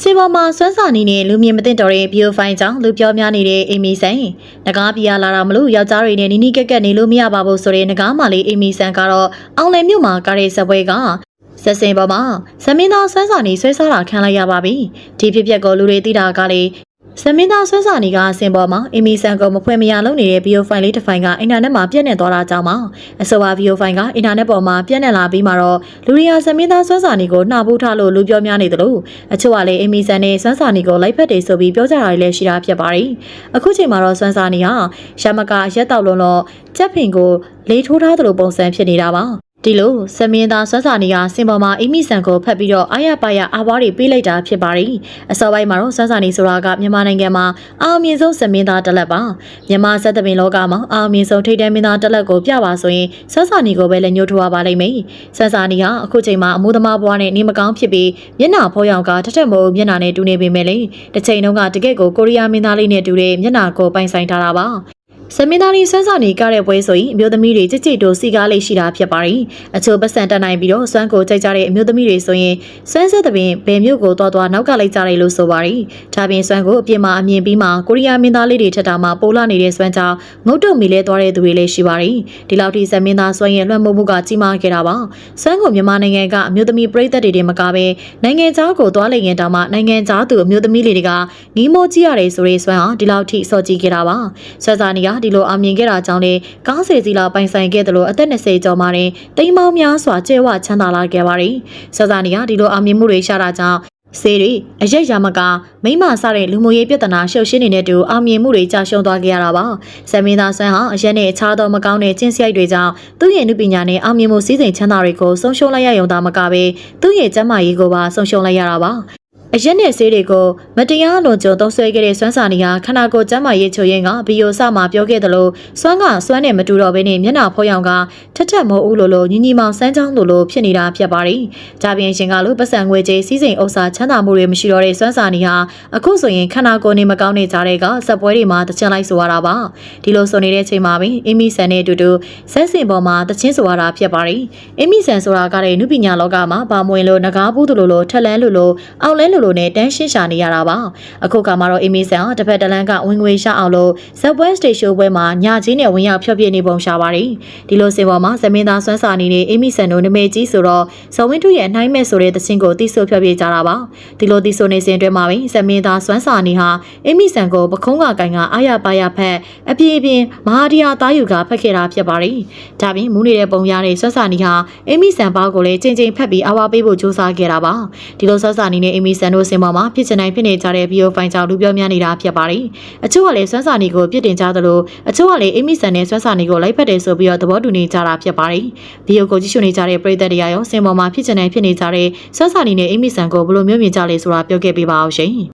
စင်ပေါ်မှာစွမ်းစာနေနဲ့လူမြင်မသိတော့တဲ့ဗီဒီယိုဖိုင်ကြောင့်လူပြောများနေတဲ့အိမ်မီဆန်ငကားပြရလာတာမလို့ယောက်ျားတွေနဲ့နီးနီးကက်ကက်နေလို့မရပါဘူးဆိုတဲ့ငကားမလေးအိမ်မီဆန်ကတော့အောင်လယ်မြို့မှာကားရဲစပွဲကဆက်စင်ပေါ်မှာဇမင်းသားဆွမ်းစာနေဆွဲစားတာခံလိုက်ရပါပြီဒီဖြစ်ပျက်ကိုလူတွေသိတာကလေ ဇမင်းသားဆွမ်းစာနေကအစင်ပေါ်မှာအိမ်မီဆန်ကိုမဖွင့်မရလုပ်နေတဲ့ဗီဒီယိုဖိုင်လေးတစ်ဖိုင်ကအင်တာနက်မှာပြည့်နေသွားတာကြောင့်ပါအဆိုပါဗီဒီယိုဖိုင်ကအင်တာနက်ပေါ်မှာပြည့်နေလာပြီးမှတော့လူရီယာဇမင်းသားဆွမ်းစာနေကိုနှာပိုးထားလို့လူပြောများနေတယ်လို့အချို့ကလည်းအိမ်မီဆန်နဲ့ဆွမ်းစာနေကိုလိုက်ဖက်တယ်ဆိုပြီးပြောကြတာတွေလည်းရှိတာဖြစ်ပါတယ်အခုချိန်မှာတော့ဆွမ်းစာနေဟာရမကရက်တောက်လုံးတော့ကြက်ဖင်ကိုလေးထိုးထားသလိုပုံစံဖြစ်နေတာပါ ဒီလိုစမင်းသားဆွမ်းစာနေကစင်ပေါ်မှာအိမ်မီဆန်ကိုဖတ်ပြီးတော့အာရပါရအာဝါးတွေပေးလိုက်တာဖြစ်ပါတယ်အစောပိုင်းမှာတော့ဆွမ်းစာနေဆိုတာကမြန်မာနိုင်ငံမှာအာအမြင့်ဆုံးစမင်းသားတစ်လက်ပါမြန်မာစက်သမင်လောကမှာအာအမြင့်ဆုံးထိပ်တန်းမင်းသားတစ်လက်ကိုပြပါဆိုရင်ဆွမ်းစာနေကိုပဲလက်ညှိုးထိုးရပါလိမ့်မယ်ဆွမ်းစာနေဟာအခုချိန်မှာအမှုသမားဘွားနဲ့နေမကောင်းဖြစ်ပြီးမျက်နှာဖောရောင်ကထထက်မိုးမျက်နှာနဲ့တူနေပေမဲ့လေတစ်ချိန်တုန်းကတကယ့်ကိုကိုရီးယားမင်းသားလေးနဲ့တူတဲ့မျက်နှာကိုပိုင်ဆိုင်ထားတာပါ စမင်းသားလေးဆွမ်းစာနေကြတဲ့ပွဲဆိုရင်အမျိုးသမီးတွေကြစ်ကြစ်တို့စီကားလေးရှိတာဖြစ်ပါတယ်။အချို့ပတ်စံတက်နိုင်ပြီးတော့စွမ်းကိုကြိုက်ကြတဲ့အမျိုးသမီးတွေဆိုရင်စွမ်းဆက်တဲ့ပင်ဘယ်မျိုးကိုသွားသွားနောက်ကလိုက်ကြတယ်လို့ဆိုပါတယ်။ဒါပြင်စွမ်းကိုအပြင်မှာအမြင်ပြီးမှကိုရီးယားမင်းသားလေးတွေထက်တာမှပိုလာနေတဲ့စွမ်းကြောင့်ငုတ်တုတ်မီလဲသွားတဲ့သူတွေလည်းရှိပါတယ်။ဒီလောက်ထိစမင်းသားစွမ်းရဲ့လွှမ်းမိုးမှုကကြီးမားခဲ့တာပါ။စွမ်းကိုမြန်မာနိုင်ငံကအမျိုးသမီးပြည်သက်တွေတင်မကပဲနိုင်ငံခြားကိုသွားလိုက်ရင်တောင်မှနိုင်ငံခြားသူအမျိုးသမီးလေးတွေကငီးမိုးကြည့်ရတယ်ဆိုတဲ့စွမ်းဟာဒီလောက်ထိစော်ကြည့်ခဲ့တာပါ။ဆွမ်းစာနီကဒီလိုအောင်မြင်ခဲ့တာကြောင့်လေကားဆယ်စီလောက်ပိုင်ဆိုင်ခဲ့တယ်လို့အသက်20ကျော်မှတင်တိမ်မောင်းများစွာကျဲဝချမ်းသာလာခဲ့ပါတယ်။ဆွမ်းစာနီကဒီလိုအောင်မြင်မှုတွေရှာတာကြောင့်စေရီအရက်ရမကမိမဆတဲ့လူမှုရေးပြဿနာရှုပ်ရှင်းနေတဲ့တူအောင်မြင်မှုတွေကြာရှုံးသွားခဲ့ရတာပါ။ဆမ်မင်းသားဆန်းဟာအရက်နဲ့အခြားသောမကောင်းတဲ့ကျင့်စရိုက်တွေကြောင့်သူ့ရဲ့နုပညာနဲ့အောင်မြင်မှုစည်းစိမ်ချမ်းသာတွေကိုဆုံးရှုံးလိုက်ရရုံသာမကပဲသူ့ရဲ့ကျန်းမာရေးကိုပါဆုံးရှုံးလိုက်ရတာပါ။ အရက်နဲ့ဆေးတွေကိုမတရားလွန်ကျုံသုံးဆွဲခဲ့တဲ့စွမ်းစာနေဟာခန္ဓာကိုယ်ကျန်းမာရေးချို့ရင်ကဘီယိုဆမှာပြောခဲ့သလိုစွမ်းကစွမ်းနဲ့မတူတော့ဘဲနဲ့မျက်နှာဖောရောင်ကထက်ထက်မိုးဦးလိုလိုညီညီမောင်စမ်းချောင်းလိုလိုဖြစ်နေတာဖြစ်ပါတယ်။ဒါပြင်ရှင်ကလို့ပတ်စံငွေကြေးစီးစိမ်ဥစ္စာချမ်းသာမှုတွေမရှိတော့တဲ့စွမ်းစာနေဟာအခုဆိုရင်ခန္ဓာကိုယ်နေမကောင်းနေကြတဲ့ကစက်ပွဲတွေမှာတချင်လိုက်ဆိုရတာပါ။ဒီလိုဆိုနေတဲ့ချိန်မှာပင်အီမီဆန်နဲ့အတူတူဆက်စင်ပေါ်မှာတချင်းဆိုရတာဖြစ်ပါတယ်။အီမီဆန်ဆိုတာကလည်းနုပညာလောကမှာဗာမွင်လို့ငကားဘူးလိုလိုထက်လန်းလိုလိုအောက်လဲလိုလိုနဲ့တန်းရှင်းရှာနေရတာပါအခုကမှတော့အီမီဆန်ကတစ်ဖက်တစ်လမ်းကဝင်ငွေရအောင်လို့ဇက်ပွဲစတေရှိုးပွဲမှာညချင်းနဲ့ဝင်ရောက်ဖျော်ပြနေပုံရှာပါတယ်ဒီလိုစင်ပေါ်မှာဇမင်းသားဆွမ်းစာနေနဲ့အီမီဆန်တို့နမေကြီးဆိုတော့ဇဝင်းထုရဲ့နှိုင်းမဲ့ဆိုတဲ့သချင်းကိုတိဆိုဖျော်ပြကြတာပါဒီလိုတိဆိုနေစဉ်အတွင်းမှာပဲဇမင်းသားဆွမ်းစာနေဟာအီမီဆန်ကိုပခုံးကကင်ကအာရပါရဖက်အပြေးပြင်းမဟာဒီယာတာယူကဖက်ခဲ့တာဖြစ်ပါတယ်ဒါပြင်မူးနေတဲ့ပုံရတဲ့ဆွမ်းစာနေဟာအီမီဆန်ဘောက်ကိုလည်းချိန်ချိန်ဖက်ပြီးအဝါပေးဖို့ကြိုးစားခဲ့တာပါဒီလိုဆွမ်းစာနေနဲ့အီမီဆန်တို့စင်ပေါ်မှာဖြစ်ချင်တိုင်းဖြစ်နေကြတဲ့ဗီဒီယိုဖိုင်ကြောင့်လူပြောများနေတာဖြစ်ပါတယ်။အချို့ကလည်းစွမ်းစာနေကိုပြစ်တင်ကြသလိုအချို့ကလည်းအိမိဆန်နဲ့စွမ်းစာနေကိုလိုက်ဖက်တယ်ဆိုပြီးတော့သဘောတူနေကြတာဖြစ်ပါတယ်။ဗီဒီယိုကိုကြည့်ရှုနေကြတဲ့ပရိသတ်တွေရောစင်ပေါ်မှာဖြစ်ချင်တိုင်းဖြစ်နေကြတဲ့စွမ်းစာနေနဲ့အိမိဆန်ကိုဘယ်လိုမျိုးမြင်ကြလဲဆိုတာပြောခဲ့ပေးပါအောင်ရှင်။